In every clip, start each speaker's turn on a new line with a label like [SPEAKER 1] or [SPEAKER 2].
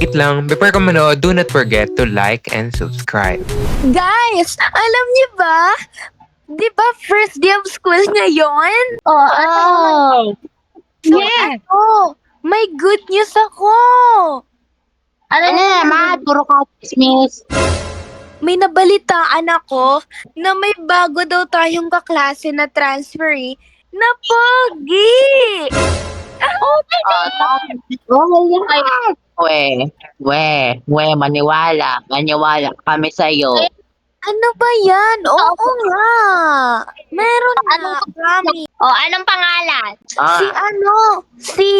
[SPEAKER 1] Wait lang, before ka manood, do not forget to like and subscribe.
[SPEAKER 2] Guys, alam niyo ba? Di ba first day of school ngayon?
[SPEAKER 3] Oh, oh.
[SPEAKER 2] Yeah. Ano? May good news ako.
[SPEAKER 3] Ano na, ma? Puro ka, miss.
[SPEAKER 2] May nabalitaan ako na may bago daw tayong kaklase na transferee na pogi.
[SPEAKER 3] Oh, oh, yan. We, we, we, maniwala. Maniwala kami sa'yo.
[SPEAKER 2] Ano ba yan? Oo nga. Meron na. Promise.
[SPEAKER 4] Oh, anong pangalan?
[SPEAKER 2] Si
[SPEAKER 3] Ah,
[SPEAKER 2] ano? Si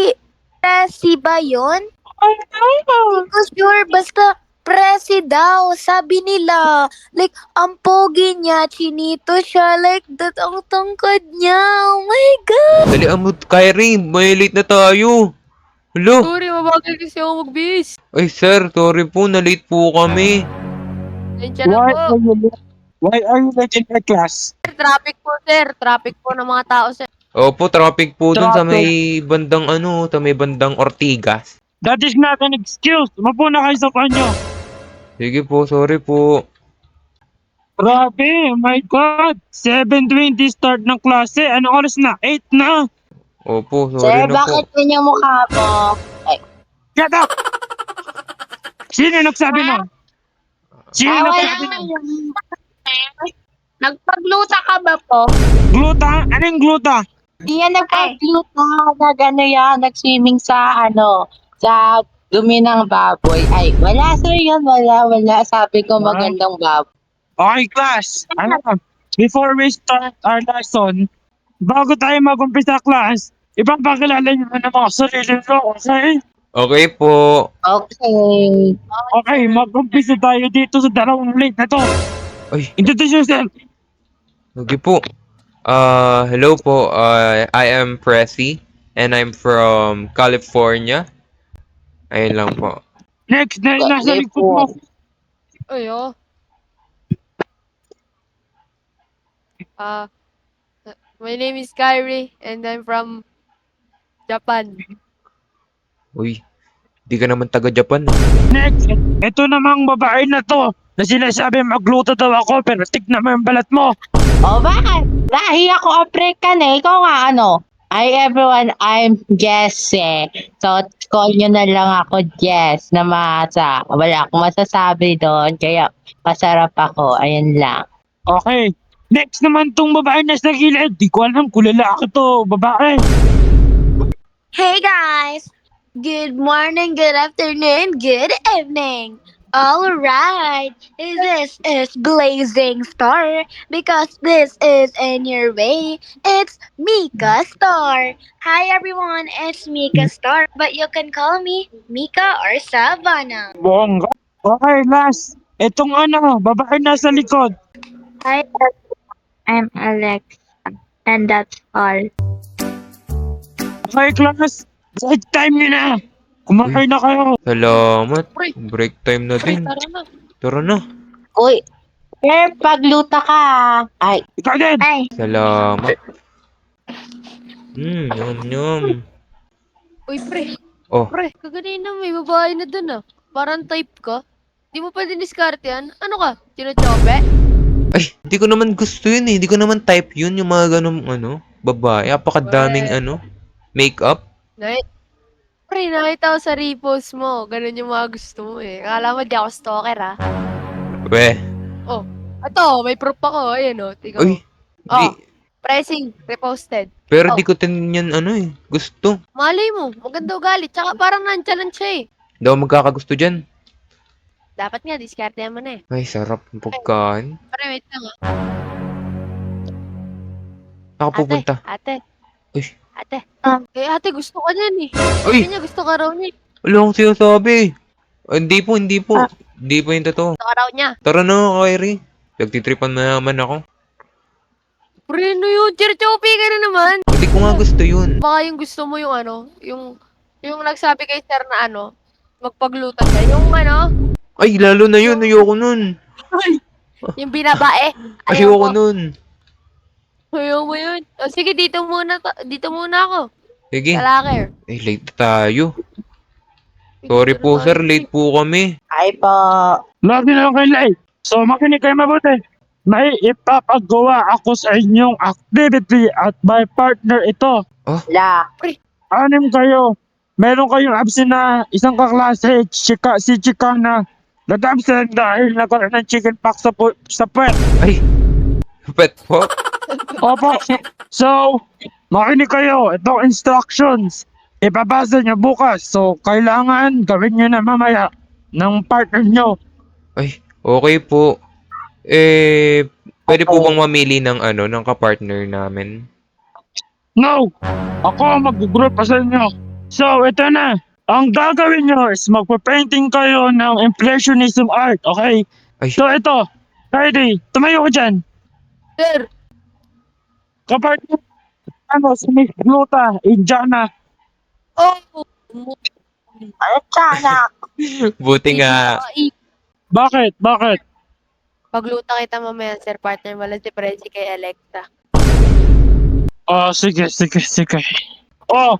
[SPEAKER 2] Presi ba yun? Hindi ko sure. Basta Presi daw. Sabi nila. Like, ang pogi niya. Chinito siya. Like, that ang tangkad niya. Oh my God.
[SPEAKER 1] Dali mo, Kyrie, may late na tayo. Hello?
[SPEAKER 5] Sorry, mabagal kasi ako mag-bis.
[SPEAKER 1] Ay sir, sorry po, na-late po kami.
[SPEAKER 5] Tensya na
[SPEAKER 6] Why
[SPEAKER 5] po.
[SPEAKER 6] are you Why are you late in my class?
[SPEAKER 5] Sir, traffic po, sir. Traffic po ng mga tao, sir.
[SPEAKER 1] Opo, traffic po dun sa may bandang ano, sa may bandang Ortigas.
[SPEAKER 6] That is not an excuse. Mapo na kayo sa kanyo.
[SPEAKER 1] Sige po, sorry po.
[SPEAKER 6] Grabe, my God. 7.20 start ng klase. Anong oras na? 8 na.
[SPEAKER 1] Opo,
[SPEAKER 3] sir,
[SPEAKER 1] sorry na po.
[SPEAKER 3] bakit yun yung mukha mo?
[SPEAKER 6] Shut up! Sino nagsabi mo? Sino
[SPEAKER 3] Ah, wala
[SPEAKER 6] nagsabi mo?
[SPEAKER 4] Nagpagluta ka ba po?
[SPEAKER 6] Gluta? Anong gluta?
[SPEAKER 3] Di yan nagpag-gluta. Nag, ano yan, nag-swimming sa, ano, sa dumi ng baboy. Ay, wala sir yun, wala, wala. Sabi ko magandang baboy.
[SPEAKER 6] Okay, class. Ano? Before we start our lesson, bago tayo mag-umpisa class, ipapakilala niyo na mga sarili nyo. Okay?
[SPEAKER 1] Okay po.
[SPEAKER 3] Okay.
[SPEAKER 6] Okay, mag-umpisa tayo dito sa dalawang link na to.
[SPEAKER 1] Ay.
[SPEAKER 6] Introduce yourself.
[SPEAKER 1] Sige po. Uh, hello po. Uh, I am Pressy and I'm from California. Ayun lang po.
[SPEAKER 6] Next, na nasa likod mo.
[SPEAKER 5] Ay, oh. Ah, my name is Kyrie and I'm from Japan.
[SPEAKER 1] Uy, di ka naman taga-Japan.
[SPEAKER 6] Next, ito namang babae na to na sinasabi magluto daw ako pero tignan mo yung balat mo.
[SPEAKER 3] O, bakit? Lahi ako opre ka na. Ikaw nga, ano? Hi everyone, I'm Jesse. So, call nyo na lang ako Jess na masa. Wala akong masasabi doon, kaya pasarap ako. Ayun lang.
[SPEAKER 6] Okay. Next naman tong babae na sa gilid. Di ko alam kung lalaki to, babae.
[SPEAKER 2] Hey guys! Good morning, good afternoon, good evening. All right, this is Blazing Star because this is in your way. It's Mika Star. Hi everyone, it's Mika mm. Star, but you can call me Mika or Savannah.
[SPEAKER 6] Bongga. Okay, last. Itong ano, babae na sa likod.
[SPEAKER 4] Hi, I'm Alex. And that's all.
[SPEAKER 6] Okay, class. Break time nyo na. Kumakain na kayo.
[SPEAKER 1] Salamat. Break time na din.
[SPEAKER 5] tara na.
[SPEAKER 1] Tara na.
[SPEAKER 3] Uy, Sir, pagluta ka. Ay,
[SPEAKER 6] Ikaw din.
[SPEAKER 4] Ay,
[SPEAKER 1] Salamat. Hmm, yum yum.
[SPEAKER 5] Uy, pre.
[SPEAKER 1] Oh.
[SPEAKER 5] Pre, kaganina may babae na dun ah. Parang type ka. Di mo pwede diskarte yan. Ano ka? Chinochope?
[SPEAKER 1] Ay, hindi ko naman gusto yun eh. Hindi ko naman type yun, yung mga ganong ano, babae. Apakadaming ano, makeup.
[SPEAKER 5] Nay. Pre, nakita ko sa repost mo. Ganun yung mga gusto mo eh. Akala mo di ako stalker ah.
[SPEAKER 1] Weh.
[SPEAKER 5] Ato, may proof ako. Ayan o. Tingnan
[SPEAKER 1] Uy.
[SPEAKER 5] mo.
[SPEAKER 1] Di,
[SPEAKER 5] Oh. Pressing. Reposted.
[SPEAKER 1] pero
[SPEAKER 5] oh.
[SPEAKER 1] di ko din yan ano eh. Gusto.
[SPEAKER 5] Malay mo. Maganda ugali. Tsaka parang nandyan siya eh.
[SPEAKER 1] Hindi ako magkakagusto dyan.
[SPEAKER 5] Dapat nga, diskarte mo na eh.
[SPEAKER 1] Ay, sarap ng pagkain.
[SPEAKER 5] Pre, wait lang ah.
[SPEAKER 1] Nakapupunta.
[SPEAKER 5] Ate.
[SPEAKER 1] Uy.
[SPEAKER 5] Ate.
[SPEAKER 4] Um,
[SPEAKER 5] eh, ate, gusto ka niyan eh.
[SPEAKER 1] Uy!
[SPEAKER 5] Sabi niya, gusto ka raw niya. eh.
[SPEAKER 1] Wala akong sinasabi. Ah, hindi po, hindi po. Hindi po yung totoo.
[SPEAKER 5] Gusto ka raw niya.
[SPEAKER 1] Tara na, Kyrie. Nagtitripan na naman ako.
[SPEAKER 5] Pre, ano yun? Chirchopi ka na naman.
[SPEAKER 1] Hindi ko nga gusto yun.
[SPEAKER 5] Baka yung gusto mo yung ano, yung, yung nagsabi kay sir na ano, magpaglutan ka. Yung ano,
[SPEAKER 1] Ay, lalo na yun. Ayoko nun.
[SPEAKER 5] yung binabae.
[SPEAKER 1] Ayoko
[SPEAKER 5] mo.
[SPEAKER 1] nun.
[SPEAKER 5] Ayaw mo yun. O, sige, dito muna, ta- dito muna ako.
[SPEAKER 1] Sige.
[SPEAKER 5] Sa locker.
[SPEAKER 1] Eh, late tayo. Sorry po sir, late po kami.
[SPEAKER 3] Ay po.
[SPEAKER 6] Lagi na lang kayo late. So makinig kayo mabuti. May ipapagawa ako sa inyong activity at my partner ito.
[SPEAKER 3] La.
[SPEAKER 6] Anim kayo. Meron kayong absent na isang kaklase, chika, si Chicana. Nag-absent dahil nagkaroon ng chicken pox sa, pu- sa puwet.
[SPEAKER 1] Ay, pet po.
[SPEAKER 6] Opo. So, makinig kayo. Itong instructions. Ipabasa nyo bukas. So, kailangan gawin nyo na mamaya ng partner nyo.
[SPEAKER 1] Ay, okay po. Eh, pwede po bang mamili ng ano, ng kapartner namin?
[SPEAKER 6] No! Ako ang mag-group pa sa inyo. So, ito na. Ang gagawin nyo is magpa-painting kayo ng impressionism art, okay?
[SPEAKER 1] Ay.
[SPEAKER 6] So, ito. Friday, tumayo ka dyan.
[SPEAKER 5] Sir,
[SPEAKER 6] Kapag ano, si Miss Gluta, Indiana.
[SPEAKER 5] oh!
[SPEAKER 3] Ay, tiyanak.
[SPEAKER 1] Buti nga.
[SPEAKER 6] Bakit? Bakit?
[SPEAKER 5] Pagluta kita mamaya, sir. Partner mo lang si Prezi kay Alexa.
[SPEAKER 6] Oh, sige, sige, sige. Oh,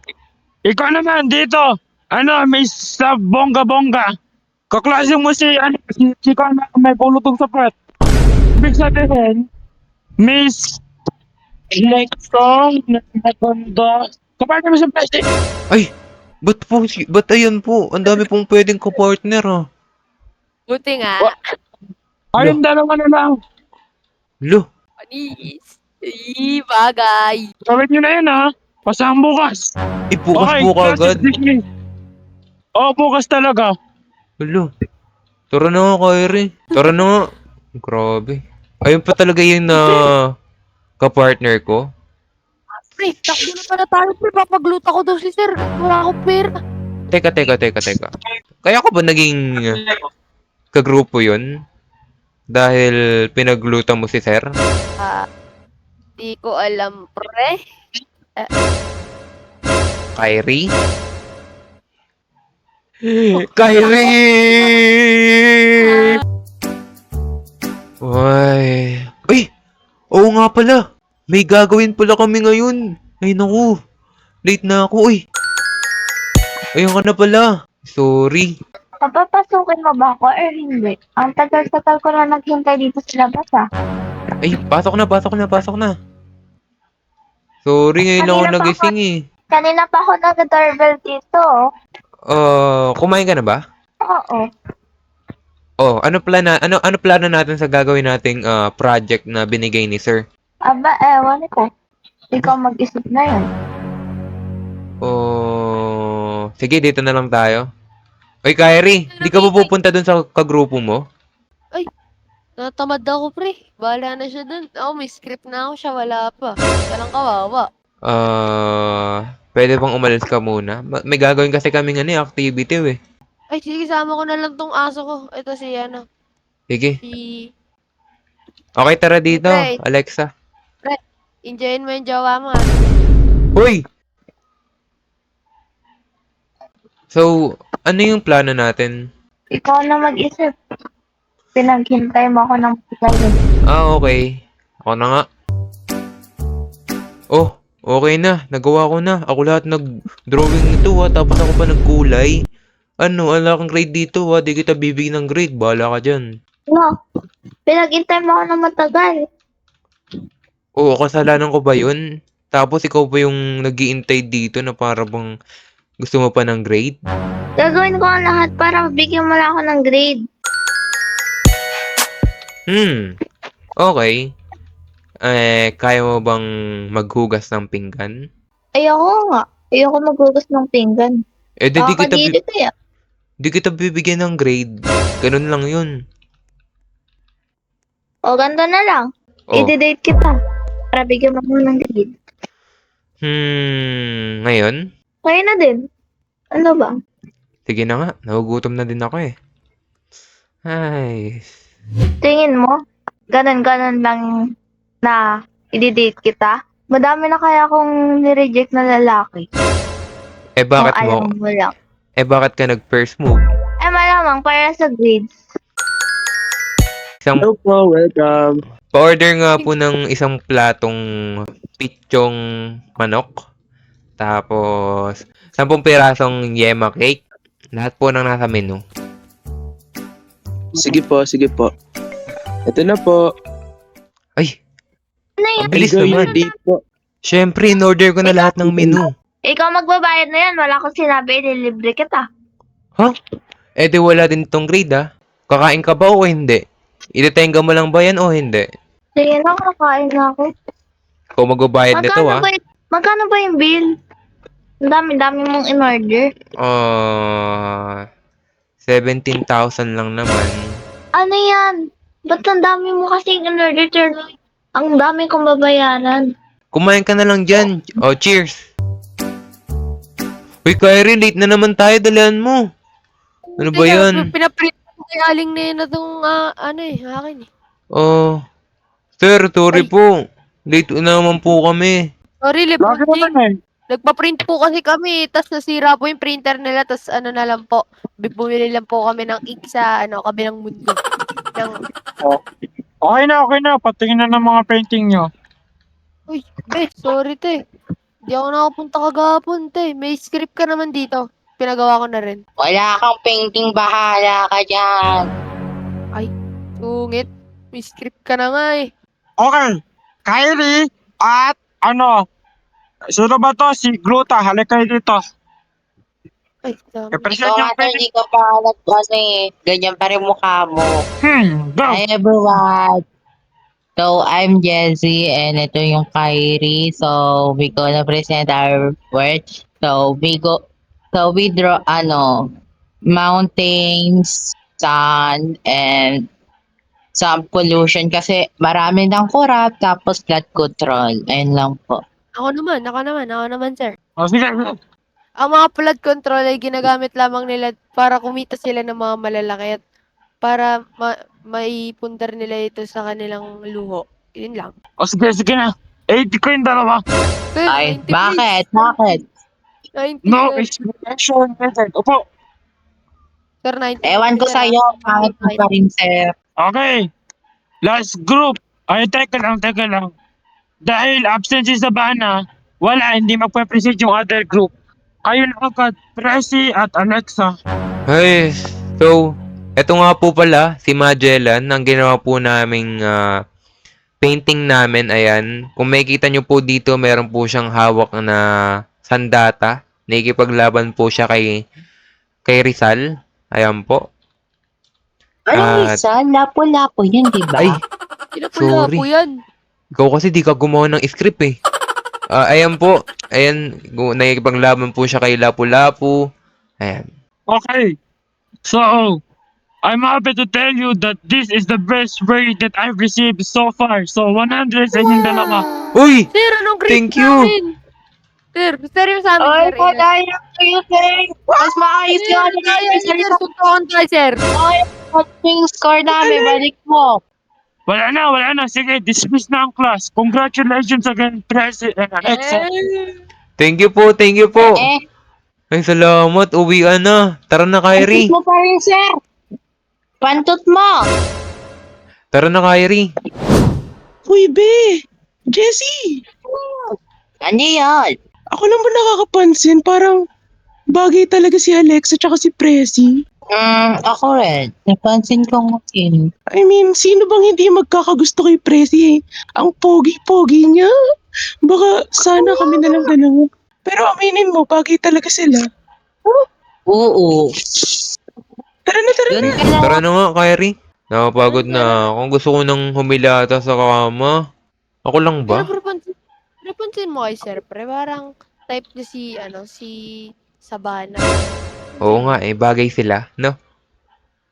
[SPEAKER 6] ikaw naman dito. Ano, Miss sa bongga-bongga. Kaklase mo si, ano, si, si Kana may pulutong sa puwet. Ibig sabihin, Miss Lexo, na naganda. Kapag mo sa plastic.
[SPEAKER 1] Ay, ba't po, si- ba't ayan po? Ang dami pong pwedeng kapartner ah.
[SPEAKER 5] Buti nga.
[SPEAKER 6] Wa- Ayun, dalawa na lang.
[SPEAKER 1] Lo,
[SPEAKER 5] Panis. Ii, bagay.
[SPEAKER 6] Gawin nyo na yun, ha? Pasang bukas.
[SPEAKER 1] eh bukas po kagad.
[SPEAKER 6] sige. Oh, bukas talaga.
[SPEAKER 1] Lo, tara na nga, Kyrie. Tara na nga. Grabe. Ayun pa talaga yung na kapartner ko.
[SPEAKER 5] Pre, takbo na pala tayo, pre. Papagluta ko daw si sir. Wala akong pera.
[SPEAKER 1] Teka, teka, teka, teka. Kaya ko ba naging kagrupo yun? Dahil pinagluta mo si Sir?
[SPEAKER 5] Ah, di ko alam, pre.
[SPEAKER 1] Kyrie? Kyrie! Nga pala. May gagawin pala kami ngayon. Ay naku. Late na ako eh. Ayun ka na pala. Sorry.
[SPEAKER 4] Papapasukin mo ba ako or hindi? Ang tagal-tagal ko na naghintay dito sa labas ah.
[SPEAKER 1] Ay, pasok na, pasok na, pasok na. Sorry, ngayon lang ako
[SPEAKER 4] Kanina pa
[SPEAKER 1] nagising eh.
[SPEAKER 4] Kanina pa ako nag-doorbell dito.
[SPEAKER 1] Uh, kumain ka na ba?
[SPEAKER 4] Oo.
[SPEAKER 1] Oh, ano plana ano ano plano natin sa gagawin nating ah, project na binigay ni Sir?
[SPEAKER 4] Aba, ewan ko. Ikaw mag-isip na yun.
[SPEAKER 1] Oh, sige dito na lang tayo. Oy, Kyrie, di ka ba pupunta dun sa kagrupo mo?
[SPEAKER 5] Natamad ako, pre. Bahala na siya dun. Oh, may script na ako siya. Wala pa. Siya lang kawawa.
[SPEAKER 1] Ah, pwede bang umalis ka muna? Ma- May gagawin kasi kaming ano, eh, activity eh.
[SPEAKER 5] Ay, sige, sama ko na lang tong aso ko. Ito si, ano,
[SPEAKER 1] Sige.
[SPEAKER 5] si...
[SPEAKER 1] Okay, tara dito,
[SPEAKER 5] Okay.
[SPEAKER 1] Alexa.
[SPEAKER 5] Enjoyin mo yung jowa mo, ah.
[SPEAKER 1] Hoy! So, ano yung plano natin?
[SPEAKER 4] Ikaw na mag-isip. Pinaghintay mo ako ng pagkain.
[SPEAKER 1] Ah, okay. Ako na nga. Oh, okay na. Nagawa ko na. Ako lahat nag-drawing nito ha. Tapos ako pa nagkulay. Ano, wala kang grade dito ha. Di kita bibigyan ng grade. Bahala ka dyan.
[SPEAKER 4] No. Pinaghintay mo ako ng matagal.
[SPEAKER 1] Oo, kasalanan ko ba yun? Tapos ikaw pa yung nagiintay dito na para bang gusto mo pa ng grade?
[SPEAKER 4] Gagawin ko ang lahat para bigyan mo lang ako ng grade.
[SPEAKER 1] Hmm. Okay. Eh, kaya mo bang maghugas ng pinggan?
[SPEAKER 4] Ayoko nga. Ayoko maghugas ng pinggan.
[SPEAKER 1] Eh, di, di kita,
[SPEAKER 4] Nakakadiri kaya.
[SPEAKER 1] Di kita bibigyan ng grade. Ganun lang yun.
[SPEAKER 4] O, ganito na lang.
[SPEAKER 1] Oh.
[SPEAKER 4] I-date kita. Para bigyan mo ng grade.
[SPEAKER 1] Hmm, ngayon?
[SPEAKER 4] Kaya na din. Ano ba?
[SPEAKER 1] Sige na nga, nagugutom na din ako eh. Ay,
[SPEAKER 4] Tingin mo, ganun-ganun lang na i-date kita? Madami na kaya akong nireject na lalaki.
[SPEAKER 1] eh bakit
[SPEAKER 4] Kung
[SPEAKER 1] mo,
[SPEAKER 4] alam mo lang.
[SPEAKER 1] Eh bakit ka nag first move?
[SPEAKER 4] Eh, malamang para sa grades.
[SPEAKER 1] Isang,
[SPEAKER 6] Hello po, welcome.
[SPEAKER 1] pa-order nga po ng isang platong pitchong manok. Tapos, 10 pirasong yema cake. Lahat po ng nasa menu.
[SPEAKER 7] Sige po, sige po. Ito na po.
[SPEAKER 1] Ay,
[SPEAKER 4] Ano yan?
[SPEAKER 1] ang bilis naman.
[SPEAKER 7] date po.
[SPEAKER 1] Siyempre, in-order ko na lahat ng menu.
[SPEAKER 4] Ikaw magbabayad na yan. Wala akong sinabi. Ililibre kita.
[SPEAKER 1] Eh di wala din tong grade ah. Kakain ka ba o hindi? Itetenga mo lang ba yan o hindi?
[SPEAKER 4] Sige na, kakain na ako.
[SPEAKER 1] Ikaw magbabayad nito
[SPEAKER 4] Magkano
[SPEAKER 1] ah.
[SPEAKER 4] ba, y- magkano ba yung bill? Ang dami-dami mong in-order.
[SPEAKER 1] Ah, 17,000 lang naman.
[SPEAKER 4] Ano yan? Ba't ang dami mo kasing in-order, Turloy? Ang dami kong babayaran.
[SPEAKER 1] Kumain ka na lang dyan. Oh, cheers. Uy, Kyrie, late na naman tayo. Dalihan mo. Ano ba yan?
[SPEAKER 5] Pinaprint ko kay Aling na yun na itong, ah, ano eh, akin eh.
[SPEAKER 1] Oh, sir, sorry
[SPEAKER 5] Ay.
[SPEAKER 1] po. Late na naman po kami.
[SPEAKER 5] Sorry,
[SPEAKER 6] Lagi
[SPEAKER 5] Lebron
[SPEAKER 6] naman eh.
[SPEAKER 5] Nagpa-print po kasi kami, tas nasira po yung printer nila, tas ano na lang po, bi- bumili lang po kami ng ink sa ano, kabilang mundo. Ng,
[SPEAKER 6] Okay na, okay na. Patingin na ng mga painting nyo.
[SPEAKER 5] uy, eh, sorry te. Hindi ako nakapunta kagahapon te. May script ka naman dito. Pinagawa ko na rin.
[SPEAKER 3] Wala kang painting, bahala ka dyan.
[SPEAKER 5] Sungit. May script ka na nga eh.
[SPEAKER 6] Okay. Kylie at ano, sino ba to? Si Gluta. Halika kayo dito.
[SPEAKER 5] Ay, dami.
[SPEAKER 6] I-present
[SPEAKER 3] Ikaw
[SPEAKER 6] yung
[SPEAKER 3] hindi ka pa alat ano eh. Ganyan pa rin mukha mo.
[SPEAKER 6] Hmm, go.
[SPEAKER 3] Hi everyone! So, I'm Jessie and ito yung Kyrie. So, we gonna present our work. So, we go, so we draw, ano, mountains, sun, and some pollution kasi marami ng corrupt tapos flood control. Ayun lang po.
[SPEAKER 5] Ako naman, ako naman, ako naman sir.
[SPEAKER 6] O, sige.
[SPEAKER 5] Ang mga flood control ay ginagamit lamang nila para kumita sila ng mga malalaki at para ma maipundar nila ito sa kanilang luho. Yun lang.
[SPEAKER 6] O, sige, sige na. 80 ko yung dalawa.
[SPEAKER 5] Sir,
[SPEAKER 3] Ay,
[SPEAKER 5] 90
[SPEAKER 3] bakit?
[SPEAKER 5] please.
[SPEAKER 3] Bakit?
[SPEAKER 5] 90
[SPEAKER 6] No,
[SPEAKER 5] sir.
[SPEAKER 6] it's action method. Upo.
[SPEAKER 5] Sir, 90.
[SPEAKER 3] Ewan ko
[SPEAKER 5] Sir,
[SPEAKER 3] sa'yo, bakit mo pa rin, sir?
[SPEAKER 6] Okay. Last group. Ay, teka lang, teka lang. Dahil absent si Sabana, wala, hindi magpe-present yung other group. Kayo na agad, Presi at Alexa.
[SPEAKER 1] Ay, so, eto nga po pala, si Magellan, ang ginawa po naming ah, painting namin, ayan. Kung makikita nyo po dito, meron po siyang hawak na sandata. Nakikipaglaban po siya kay, kay Rizal. Ayan po.
[SPEAKER 3] Ano
[SPEAKER 1] At-
[SPEAKER 3] isa? Lapo-lapo yun, di ba?
[SPEAKER 1] Ay, Sorry.
[SPEAKER 5] po yan.
[SPEAKER 1] ikaw kasi di ka gumawa ng script eh. Ah, ayan po. Ayan, gu- nakikipaglaban po siya kay Lapu-Lapu. Ayan.
[SPEAKER 6] Okay. So, I'm happy to tell you that this is the best grade that I've received so far. So, 100 sa inyong dalawa.
[SPEAKER 1] Uy!
[SPEAKER 5] Sir, anong grade
[SPEAKER 1] Thank you.
[SPEAKER 5] namin? Sir, sir yung sa amin,
[SPEAKER 3] Ay,
[SPEAKER 5] sir. Ilan?
[SPEAKER 3] madaya kayo, sir. Mas maayos
[SPEAKER 5] Sir,
[SPEAKER 3] yung ano
[SPEAKER 5] kaya
[SPEAKER 3] namin.
[SPEAKER 5] sir, suntukan tayo, sir.
[SPEAKER 3] yung score namin. Balik mo.
[SPEAKER 6] Wala na, wala na. Sige, dismiss na ang class. Congratulations again, Presi and Alexa.
[SPEAKER 5] Eh,
[SPEAKER 1] Thank you po, thank you po.
[SPEAKER 3] Eh,
[SPEAKER 1] Ay, salamat. Uwian na. Tara na, Kyrie.
[SPEAKER 3] mo pa rin, sir. Pantot mo.
[SPEAKER 1] Tara na, Kyrie.
[SPEAKER 7] Uy, be! Jessie!
[SPEAKER 3] Ano yan?
[SPEAKER 7] Ako lang ba nakakapansin? Parang bagay talaga si Alexa tsaka si Presi.
[SPEAKER 3] Hmm, ako rin. Napansin ko nga yun.
[SPEAKER 7] I mean, sino bang hindi magkakagusto kay Presi? Ang pogi-pogi niya. Baka sana kami na lang dalawa. Pero aminin mo, bagay talaga sila.
[SPEAKER 3] Oo.
[SPEAKER 7] Tara na, tara
[SPEAKER 3] Doon
[SPEAKER 7] na.
[SPEAKER 3] ka na.
[SPEAKER 1] Tara na nga, Kyrie. Nakapagod na ako. Gusto ko nang humilata sa kama. Ako lang ba?
[SPEAKER 5] Pero pansin, pero pansin mo kay sir, pre, parang type niya si, ano, si Sabana.
[SPEAKER 1] Oo nga eh, bagay sila, no?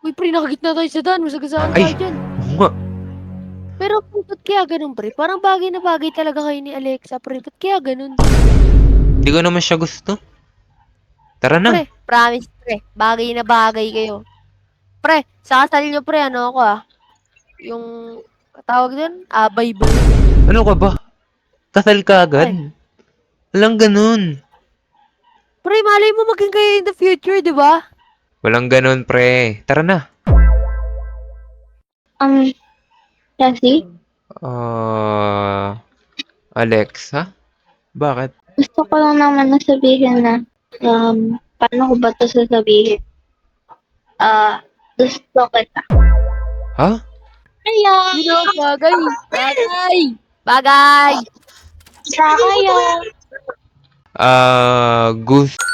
[SPEAKER 5] Uy, pre, nakagitna tayo sa daan. Masagasaan
[SPEAKER 1] Ay.
[SPEAKER 5] tayo dyan.
[SPEAKER 1] Oo nga.
[SPEAKER 5] Pero ba't kaya ganun, pre? Parang bagay na bagay talaga kayo ni Alexa, pre. Ba't kaya ganun?
[SPEAKER 1] Hindi ko naman siya gusto. Tara na.
[SPEAKER 5] Pre, promise, pre. Bagay na bagay kayo. Pre, sa kasal nyo, pre, ano ako ah. Yung, tawag doon, abay ba?
[SPEAKER 1] Ano ka ba? Kasal ka agad? Walang ganun.
[SPEAKER 5] Pre, malay mo maging kayo in the future, di ba?
[SPEAKER 1] Walang ganun, pre. Tara na.
[SPEAKER 4] Um, Jessie,
[SPEAKER 1] Ah... Alexa? Bakit?
[SPEAKER 4] gusto ko lang naman na sabihin na um, paano ko ba ito sasabihin? Ah, gusto kita.
[SPEAKER 1] Ha?
[SPEAKER 5] Sino? Bagay. Bagay. Bagay.
[SPEAKER 4] Sa kayo.
[SPEAKER 1] Ah, gusto